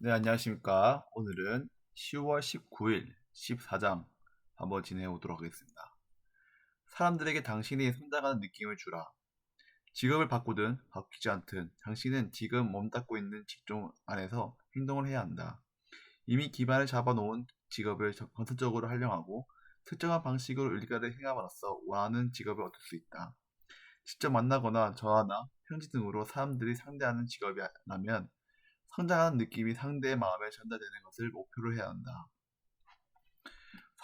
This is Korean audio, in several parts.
네, 안녕하십니까. 오늘은 10월 19일 14장 한번 진행해 보도록 하겠습니다. 사람들에게 당신이 성장하는 느낌을 주라. 직업을 바꾸든 바뀌지 않든 당신은 지금 몸담고 있는 직종 안에서 행동을 해야 한다. 이미 기반을 잡아놓은 직업을 건설적으로 활용하고 특정한 방식으로 일가를 행함으로써 원하는 직업을 얻을 수 있다. 직접 만나거나 전화나 편지 등으로 사람들이 상대하는 직업이라면 성장하는 느낌이 상대의 마음에 전달되는 것을 목표로 해야 한다.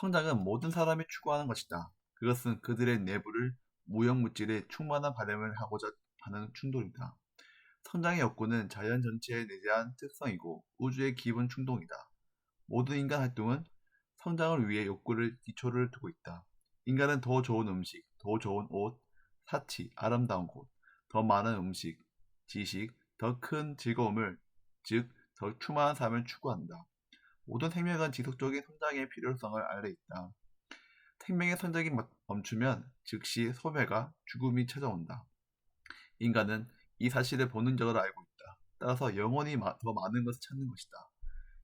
성장은 모든 사람이 추구하는 것이다. 그것은 그들의 내부를 무형물질의 충만한 발현을 하고자 하는 충동이다. 성장의 욕구는 자연 전체에 내재한 특성이고 우주의 기본 충동이다. 모든 인간 활동은 성장을 위해 욕구를 기초를 두고 있다. 인간은 더 좋은 음식, 더 좋은 옷, 사치, 아름다운 곳, 더 많은 음식, 지식, 더 큰 즐거움을 즉, 더 충만한 삶을 추구한다. 모든 생명은 지속적인 성장의 필요성을 알려 있다. 생명의 성장이 멈추면 즉시 소멸과 죽음이 찾아온다. 인간은 이 사실을 본능적으로 알고 있다. 따라서 영원히 더 많은 것을 찾는 것이다.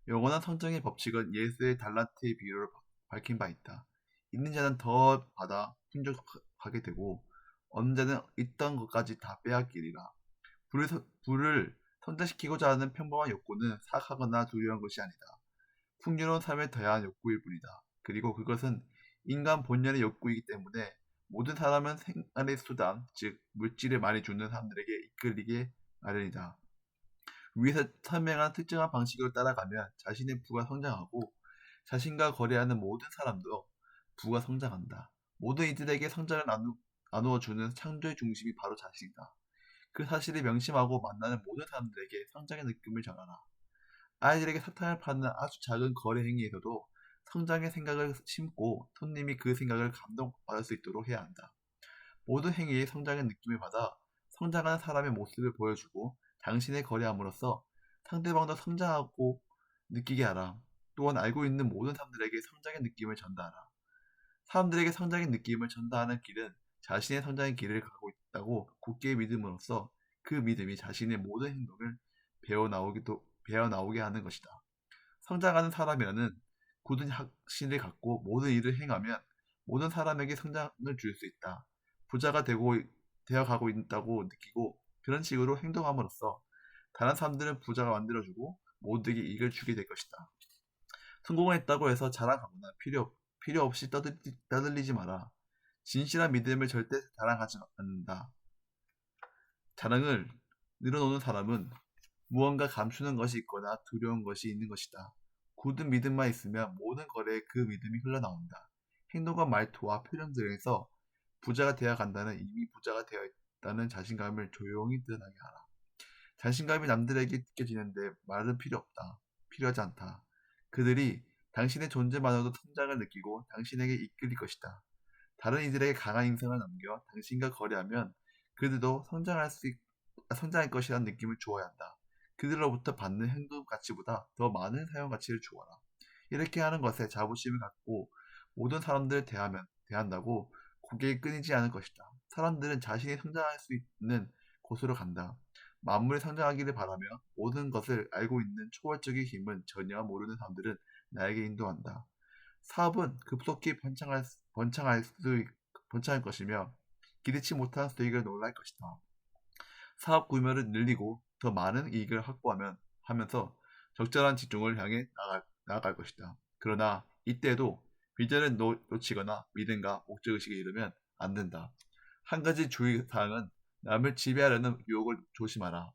영원한 성장의 법칙은 예수의 달란트의 비유로 밝힌 바 있다. 있는 자는 더 받아 풍족하게 되고 언제는 있던 것까지 다 빼앗기리라. 불을, 불을 성장시키고자 하는 평범한 욕구는 사악하거나 두려운 것이 아니다. 풍요로운 삶에 더한 욕구일 뿐이다. 그리고 그것은 인간 본연의 욕구이기 때문에 모든 사람은 생활의 수단, 즉 물질을 많이 주는 사람들에게 이끌리게 마련이다. 위에서 설명한 특정한 방식을 따라가면 자신의 부가 성장하고 자신과 거래하는 모든 사람도 부가 성장한다. 모든 이들에게 성장을 나누, 나누어 주는 창조의 중심이 바로 자신이다. 그 사실을 명심하고 만나는 모든 사람들에게 성장의 느낌을 전하라. 아이들에게 사탕을 파는 아주 작은 거래 행위에서도 성장의 생각을 심고 손님이 그 생각을 감동받을 수 있도록 해야 한다. 모든 행위에 성장의 느낌을 받아 성장하는 사람의 모습을 보여주고 당신의 거래함으로써 상대방도 성장하고 느끼게 하라. 또한 알고 있는 모든 사람들에게 성장의 느낌을 전달하라. 사람들에게 성장의 느낌을 전달하는 길은 자신의 성장의 길을 가고 있다고 굳게 믿음으로써 그 믿음이 자신의 모든 행동을 배워 나오기도 배워 나오게 하는 것이다. 성장하는 사람이라는 굳은 확신을 갖고 모든 일을 행하면 모든 사람에게 성장을 줄 수 있다. 부자가 되고 되어 가고 있다고 느끼고 그런 식으로 행동함으로써 다른 사람들은 부자가 만들어주고 모두에게 이익을 주게 될 것이다. 성공을 했다고 해서 자랑하거나 필요 필요 없이 떠들리, 떠들리지 마라. 진실한 믿음을 절대 자랑하지 않는다. 자랑을 늘어놓는 사람은 무언가 감추는 것이 있거나 두려운 것이 있는 것이다. 굳은 믿음만 있으면 모든 거래에 그 믿음이 흘러나온다. 행동과 말투와 표정들에서 부자가 되어 간다는 이미 부자가 되어 있다는 자신감을 조용히 드러나게 하라. 자신감이 남들에게 느껴지는데 말은 필요 없다. 필요하지 않다. 그들이 당신의 존재만으로도 성장을 느끼고 당신에게 이끌릴 것이다. 다른 이들에게 강한 인상을 남겨 당신과 거래하면 그들도 성장할 수 있, 성장할 것이라는 느낌을 주어야 한다. 그들로부터 받는 행동 가치보다 더 많은 사용 가치를 주어라. 이렇게 하는 것에 자부심을 갖고 모든 사람들을 대하면 대한다고 고개를 끊이지 않을 것이다. 사람들은 자신이 성장할 수 있는 곳으로 간다. 만물이 성장하기를 바라며 모든 것을 알고 있는 초월적인 힘은 전혀 모르는 사람들은 나에게 인도한다. 사업은 급속히 번창할, 번창할 수, 번창할 것이며 기대치 못한 수익을 놀랄 것이다. 사업 규모를 늘리고 더 많은 이익을 확보하면 하면서 적절한 집중을 향해 나갈, 나아갈 것이다. 그러나 이때도 비전을 놓, 놓치거나 믿음과 목적의식에 이르면 안 된다. 한 가지 주의사항은 남을 지배하려는 유혹을 조심하라.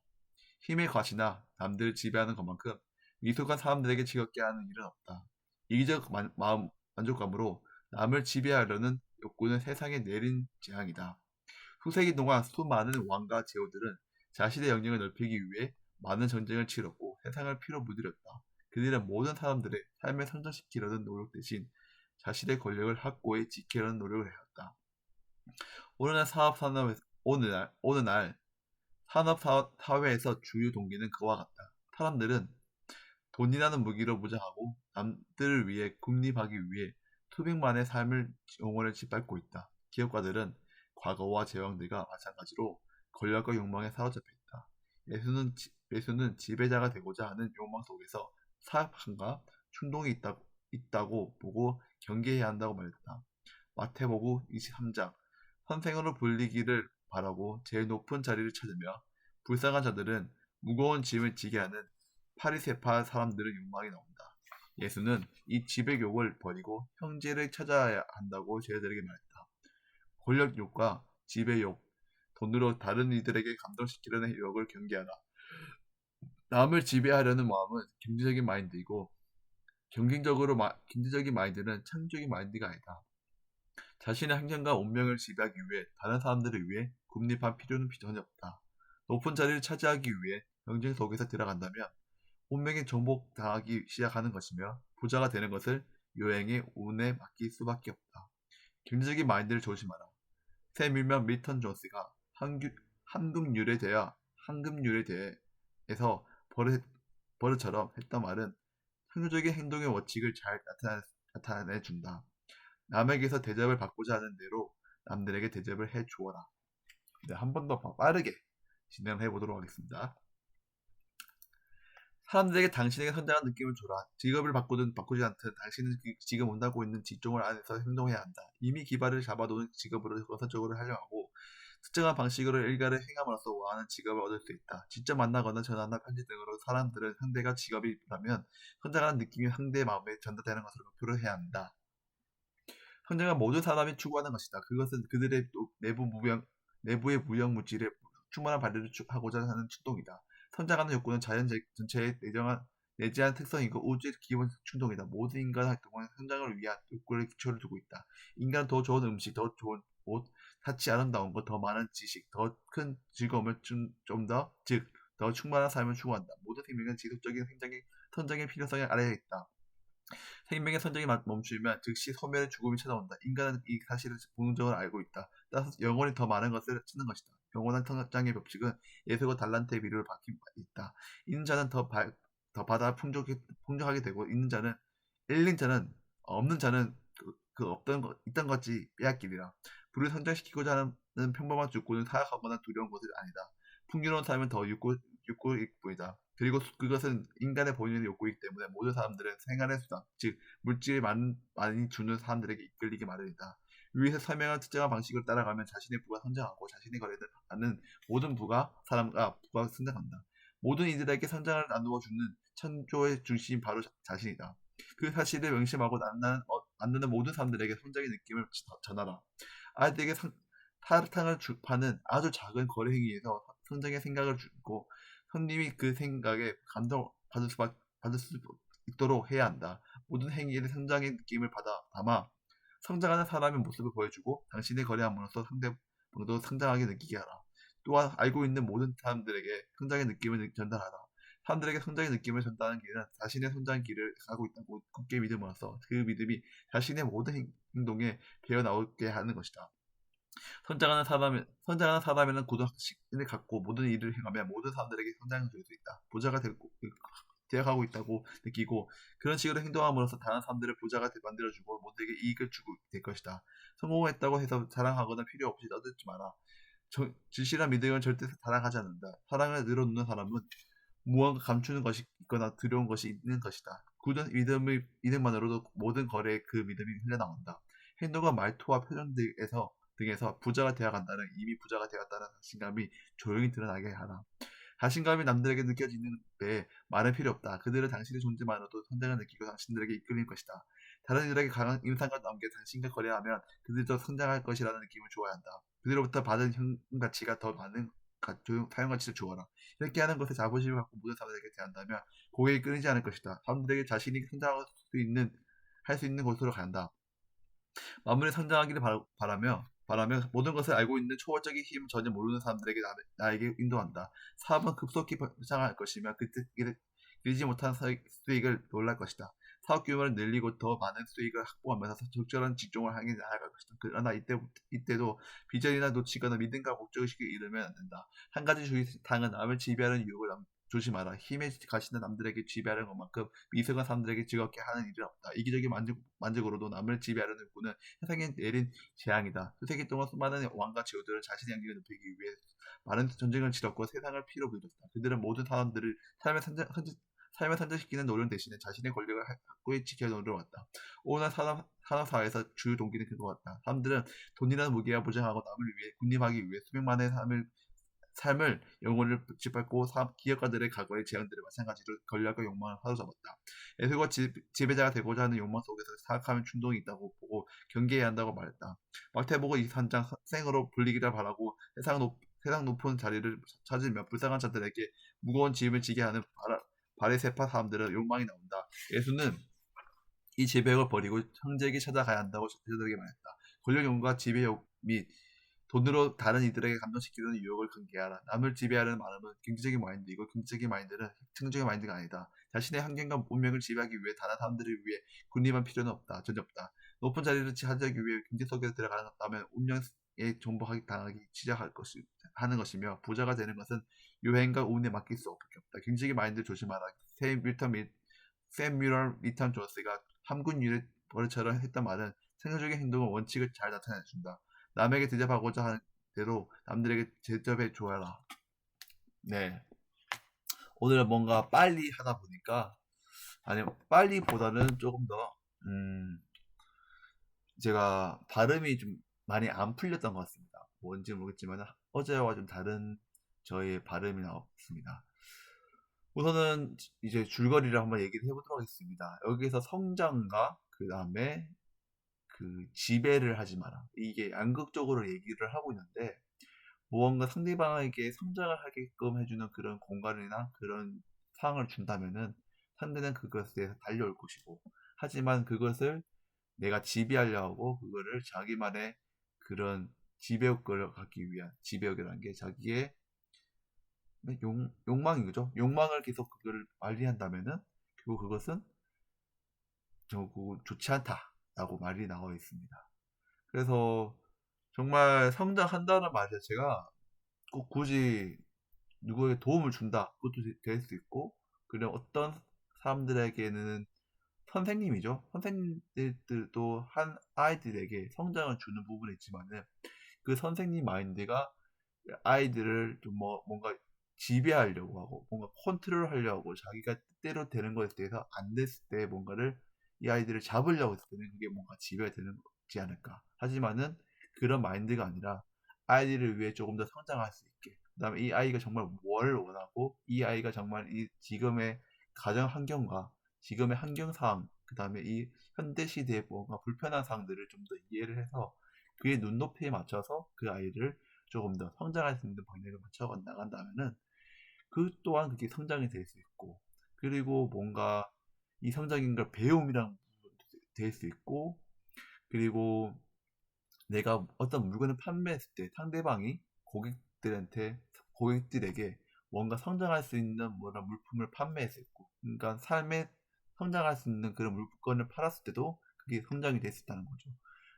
힘의 과시나 남들을 지배하는 것만큼 미숙한 사람들에게 즐겁게 하는 일은 없다. 이기적 마음 만족감으로 남을 지배하려는 욕구는 세상에 내린 재앙이다. 수세기 동안 수많은 왕과 제후들은 자신의 영역을 넓히기 위해 많은 전쟁을 치렀고 세상을 피로 물들였다. 그들은 모든 사람들의 삶을 성장시키려는 노력 대신 자신의 권력을 확고히 지키려는 노력을 해왔다. 오늘날 사업 산업 어느 날 어느 날 산업 사회에서 주요 동기는 그와 같다. 사람들은 돈이라는 무기로 무장하고 남들을 위해 군립하기 위해 수백만의 삶을 영혼을 짓밟고 있다. 기업가들은 과거와 제왕들과 마찬가지로 권력과 욕망에 사로잡혀 있다. 예수는, 예수는 지배자가 되고자 하는 욕망 속에서 사악함과 충동이 있다, 있다고 보고 경계해야 한다고 말했다. 마태복음 23장 선생으로 불리기를 바라고 제일 높은 자리를 찾으며 불쌍한 자들은 무거운 짐을 지게 하는 파리세파 사람들의 욕망이 나온다. 예수는 이 지배욕을 버리고 형제를 찾아야 한다고 저희들에게 말했다. 권력욕과 지배욕, 돈으로 다른 이들에게 감동시키려는 욕을 경계하라. 남을 지배하려는 마음은 경제적인 마인드이고 경쟁적으로 마, 경제적인 마인드는 창조적인 마인드가 아니다. 자신의 행정과 운명을 지배하기 위해 다른 사람들을 위해 군립한 필요는 전혀 없다. 높은 자리를 차지하기 위해 경쟁 속에서 들어간다면 운명에 정복당하기 시작하는 것이며 부자가 되는 것을 요행의 운에 맡길 수밖에 없다. 경제적인 마인드를 조심하라. 새 밀면 밀턴 존스가 한국률에 대하 한금률에 대해서 버릇, 버릇처럼 했던 말은 창조적인 행동의 원칙을 잘 나타내, 준다. 남에게서 대접을 받고자 하는 대로 남들에게 대접을 해 주어라. 네, 한번 더 빠르게 진행해 보도록 하겠습니다. 사람들에게 당신에게 선장한 느낌을 줘라. 직업을 바꾸든 바꾸지 않든 당신은 그 지금 온다고 있는 직종을 안에서 행동해야 한다. 이미 기발을 잡아놓은 직업으로 건설적으로 활용하고 특정한 방식으로 일가를 행함으로써 원하는 직업을 얻을 수 있다. 직접 만나거나 전화나 편지 등으로 사람들은 상대가 직업이 라면 선장하는 느낌이 상대의 마음에 전달되는 것으로 목표를 해야 한다. 선장은 모든 사람이 추구하는 것이다. 그것은 그들의 내부 무형, 내부의 무형 물질에 충분한 발휘를 하고자 하는 충동이다. 선장하는 욕구는 자연 전체의 내정한 내재한 특성이고 우주의 기본 충동이다. 모든 인간 활동은 성장을 위한 욕구를 기초를 두고 있다. 인간은 더 좋은 음식, 더 좋은 옷, 사치 아름다운 것, 더 많은 지식, 더 큰 즐거움을 좀 더, 즉, 더 충만한 삶을 추구한다. 모든 생명은 지속적인 생장의, 선장의 필요성에 아래에 있다. 생명의 선장이 멈추면 즉시 소멸의 죽음이 찾아온다. 인간은 이 사실을 본능적으로 알고 있다. 따라서 영원히 더 많은 것을 찾는 것이다. 영원한 성장의 법칙은 예수와 달란트의 비료를 받기 있다. 있는 자는 더, 바, 더 받아 풍족해, 풍족하게 되고 있는 자는 잃는 자는 없는 자는 그, 그 없던 것 있던 것이 빼앗기리라. 불을 성장시키고자 하는 평범한 욕구는 사악하거나 두려운 것이 아니다. 풍요로운 삶은 더 욕구, 욕구일 뿐이다. 그리고 그것은 인간의 본인의 욕구이기 때문에 모든 사람들은 생활의 수단, 즉 물질을 많이, 많이 주는 사람들에게 이끌리기 마련이다. 위에서 설명한 특정한 방식을 따라가면 자신의 부가 성장하고 자신의 거래를 하는 모든 부가 사람과 부가 성장한다. 모든 이들에게 성장을 나누어 주는 천조의 중심이 바로 자신이다. 그 사실을 명심하고 만나는, 어, 만나는 모든 사람들에게 성장의 느낌을 전하라. 아이들에게 상, 사탕을 주, 파는 아주 작은 거래 행위에서 성장의 생각을 주고 손님이 그 생각에 감동 받을 수 받을 수 있도록 해야 한다. 모든 행위에 성장의 느낌을 받아 담아 성장하는 사람의 모습을 보여주고 당신의 거래함으로써 상대방도 성장하게 느끼게 하라. 또한 알고 있는 모든 사람들에게 성장의 느낌을 전달하라. 사람들에게 성장의 느낌을 전달하는 길은 자신의 성장 길을 가고 있다고 굳게 믿음으로써 그 믿음이 자신의 모든 행동에 배어 나오게 하는 것이다. 성장하는 사람, 성장하는 사람에는 고등학식을 갖고 모든 일을 행하며 모든 사람들에게 성장을 줄 수 있다. 부자가 되고, 되어가고 있다고 느끼고 그런 식으로 행동함으로써 다른 사람들을 부자가 만들어주고 모두에게 이익을 주고 될 것이다. 성공했다고 해서 자랑하거나 필요 없이 떠들지 마라. 진실한 믿음은 절대 자랑하지 않는다. 사랑을 늘어놓는 사람은 무언가 감추는 것이 있거나 두려운 것이 있는 것이다. 굳은 믿음의 믿음만으로도 모든 거래에 그 믿음이 흘러나온다. 행동과 말투와 표정 등에서 등에서 부자가 되어간다는 이미 부자가 되었다는 자신감이 조용히 드러나게 하라. 자신감이 남들에게 느껴지는 데 말은 필요 없다. 그들은 당신의 존재만으로도 성장을 느끼고 당신들에게 이끌릴 것이다. 다른 이들에게 강한 인상과 남겨 당신과 거래하면 그들도 성장할 것이라는 느낌을 주어야 한다. 그들로부터 받은 현 가치가 더 많은 사용 가치를 주어라. 이렇게 하는 것에 자부심을 갖고 모든 사람들에게 대한다면 고객이 끊이지 않을 것이다. 사람들에게 자신이 성장할 수 있는 할 수 있는 곳으로 간다. 마무리 성장하기를 바라며 바라며 모든 것을 알고 있는 초월적인 힘 전혀 모르는 사람들에게 나, 에게 인도한다. 사업은 급속히 성장할 것이며 그때 길지 못한 수익을 놀랄 것이다. 사업 규모를 늘리고 더 많은 수익을 확보하면서 적절한 직종을 향해 나아갈 것이다. 그러나 이때, 이때도 비전이나 놓치거나 믿음과 목적의식을 잃으면 안 된다. 한 가지 주의사항은 남을 지배하는 유혹을 조심하라. 힘에 가시는 남들에게 지배하는 것만큼 미성한 사람들에게 즐겁게 하는 일은 없다. 이기적인 만족, 만족으로도 남을 지배하려는 욕구는 세상에 내린 재앙이다. 수세기 동안 수많은 왕과 제후들은 자신의 양력을 높이기 위해 많은 전쟁을 치렀고 세상을 피로 물렸다. 그들은 모든 사람들을 삶의 선전, 삶을 선전시키는 노력 대신에 자신의 권력을 확고히 지켜 노려왔다. 오늘 산업, 산업사회에서 주요 동기는 그거같다. 사람들은 돈이라는 무기가 보장하고 남을 위해 군림하기 위해 수백만의 삶을 삶을 영혼을 짓밟고 기업가들의 과거의 재앙들을 마찬가지로 권력과 욕망을 사로잡았다. 예술과 지배자가 되고자 하는 욕망 속에서 사악하면 충동이 있다고 보고 경계해야 한다고 말했다. 막태복은 이 산장 생으로 불리기를 바라고 세상, 높, 세상 높은 자리를 찾으며 불쌍한 자들에게 무거운 짐을 지게 하는 바라, 바리세파 사람들은 욕망이 나온다. 예수는 이 지배욕을 버리고 형제에게 찾아가야 한다고 제자들에게 말했다. 권력욕과 지배욕 및 돈으로 다른 이들에게 감동시키는 유혹을 경계하라. 남을 지배하는 마음은 경제적인 마인드이고 경제적인 마인드는 행정적인 마인드가 아니다. 자신의 환경과 운명을 지배하기 위해 다른 사람들을 위해 군림한 필요는 없다. 전혀 없다. 높은 자리를 지하기 위해 경제 속에 들어가다면 운명에 정복하기 당하기 시작할 것이 하는 것이며 부자가 되는 것은 유행과 운에 맡길 수 없게 없다. 경제적인 마인드를 조심하라. 샘 밀턴 미, 샘 뮤럴 리턴 조스가 함군 유닛 버릇처럼 했던 말은 생산적인 행동의 원칙을 잘 나타내준다. 남에게 대접하고자 하는 대로 남들에게 대접해 줘라. 네. 오늘은 뭔가 빨리 하다 보니까 아니 빨리보다는 조금 더 음, 제가 발음이 좀 많이 안 풀렸던 것 같습니다. 뭔지 모르겠지만 어제와 좀 다른 저의 발음이 나왔습니다. 우선은 이제 줄거리를 한번 얘기를 해보도록 하겠습니다. 여기서 성장과 그 다음에 그 지배를 하지 마라. 이게 양극적으로 얘기를 하고 있는데 무언가 상대방에게 성장을 하게끔 해주는 그런 공간이나 그런 상황을 준다면은 상대는 그것에 대해서 달려올 것이고 하지만 그것을 내가 지배하려 하고 그거를 자기만의 그런 지배욕을 갖기 위한 지배욕이라는 게 자기의 용, 욕망인 거죠. 욕망을 계속 그거를 관리한다면은 결국 그것은 결국 좋지 않다. 라고 말이 나와 있습니다. 그래서 정말 성장한다는 말 자체가 꼭 굳이 누구에게 도움을 준다. 그것도 될 수 있고, 그리고 어떤 사람들에게는 선생님이죠. 선생님들도 한 아이들에게 성장을 주는 부분이 있지만은 그 선생님 마인드가 아이들을 좀 뭐 뭔가 지배하려고 하고 뭔가 컨트롤 하려고 자기가 뜻대로 되는 것에 대해서 안 됐을 때 뭔가를 이 아이들을 잡으려고 했을 때는 그게 뭔가 지배가 되는 거지 않을까. 하지만은 그런 마인드가 아니라 아이들을 위해 조금 더 성장할 수 있게. 그 다음에 이 아이가 정말 뭘 원하고 이 아이가 정말 이 지금의 가정 환경과 지금의 환경 상황, 그 다음에 이 현대 시대의 뭔가 불편한 상황들을 좀 더 이해를 해서 그의 눈높이에 맞춰서 그 아이를 조금 더 성장할 수 있는 방향을 맞춰 나간다면은 그 또한 그게 성장이 될 수 있고 그리고 뭔가 이성적인 걸 배움이랑 될 수 있고 그리고 내가 어떤 물건을 판매했을 때 상대방이 고객들한테 고객들에게 뭔가 성장할 수 있는 뭐라 물품을 판매했을 고 그러니까 삶에 성장할 수 있는 그런 물건을 팔았을 때도 그게 성장이 됐을 다는 거죠.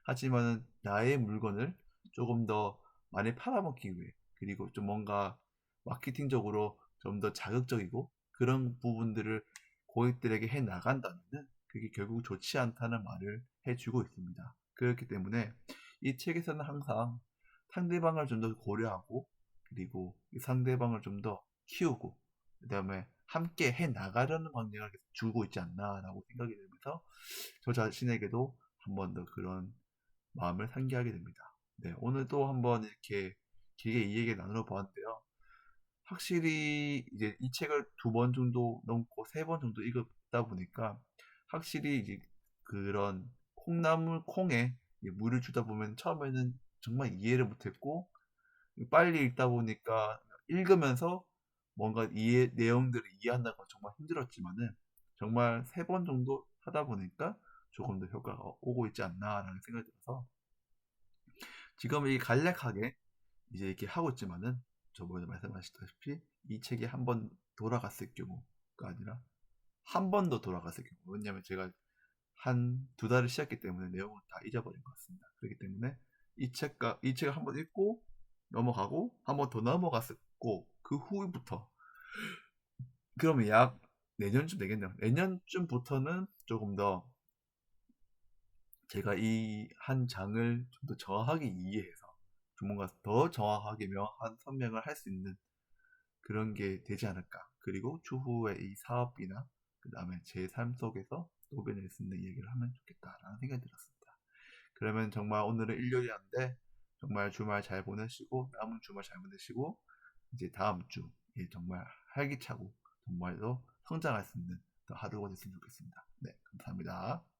하지만 나의 물건을 조금 더 많이 팔아먹기 위해 그리고 좀 뭔가 마케팅적으로 좀 더 자극적이고 그런 부분들을 고객들에게 해 나간다면 그게 결국 좋지 않다는 말을 해주고 있습니다. 그렇기 때문에 이 책에서는 항상 상대방을 좀 더 고려하고 그리고 상대방을 좀 더 키우고 그 다음에 함께 해 나가려는 방향을 주고 있지 않나라고 생각이 들면서 저 자신에게도 한 번 더 그런 마음을 상기하게 됩니다. 네, 오늘도 한번 이렇게 길게 이 얘기 나누어 보았는데요. 확실히 이제 이 책을 두 번 정도 넘고 세 번 정도 읽었다 보니까 확실히 이제 그런 콩나물 콩에 물을 주다 보면 처음에는 정말 이해를 못했고 빨리 읽다 보니까 읽으면서 뭔가 이해 내용들을 이해한다는 건 정말 힘들었지만은 정말 세 번 정도 하다 보니까 조금 더 효과가 오고 있지 않나라는 생각이 들어서 지금 이 간략하게 이제 이렇게 하고 있지만은 저번에 말씀하셨다시피 이 책이 한 번 돌아갔을 경우가 아니라 한 번 더 돌아갔을 경우 왜냐하면 제가 한 두 달을 쉬었기 때문에 내용을 다 잊어버린 것 같습니다. 그렇기 때문에 이 책과 이 책을 한 번 읽고 넘어가고 한 번 더 넘어갔었고 그 후부터 그러면 약 내년쯤 되겠네요. 내년쯤부터는 조금 더 제가 이 한 장을 좀 더 정확하게 이해해서 좀 뭔가 더 정확하게 명확한 선명을 할 수 있는 그런 게 되지 않을까. 그리고 추후에 이 사업이나 그 다음에 제 삶 속에서 수 있는 얘기를 하면 좋겠다라는 생각이 들었습니다. 그러면 정말 오늘은 일요일인데 정말 주말 잘 보내시고 남은 주말 잘 보내시고 이제 다음 주에 정말 활기차고 정말로 성장할 수 있는 더 하루가 됐으면 좋겠습니다. 네, 감사합니다.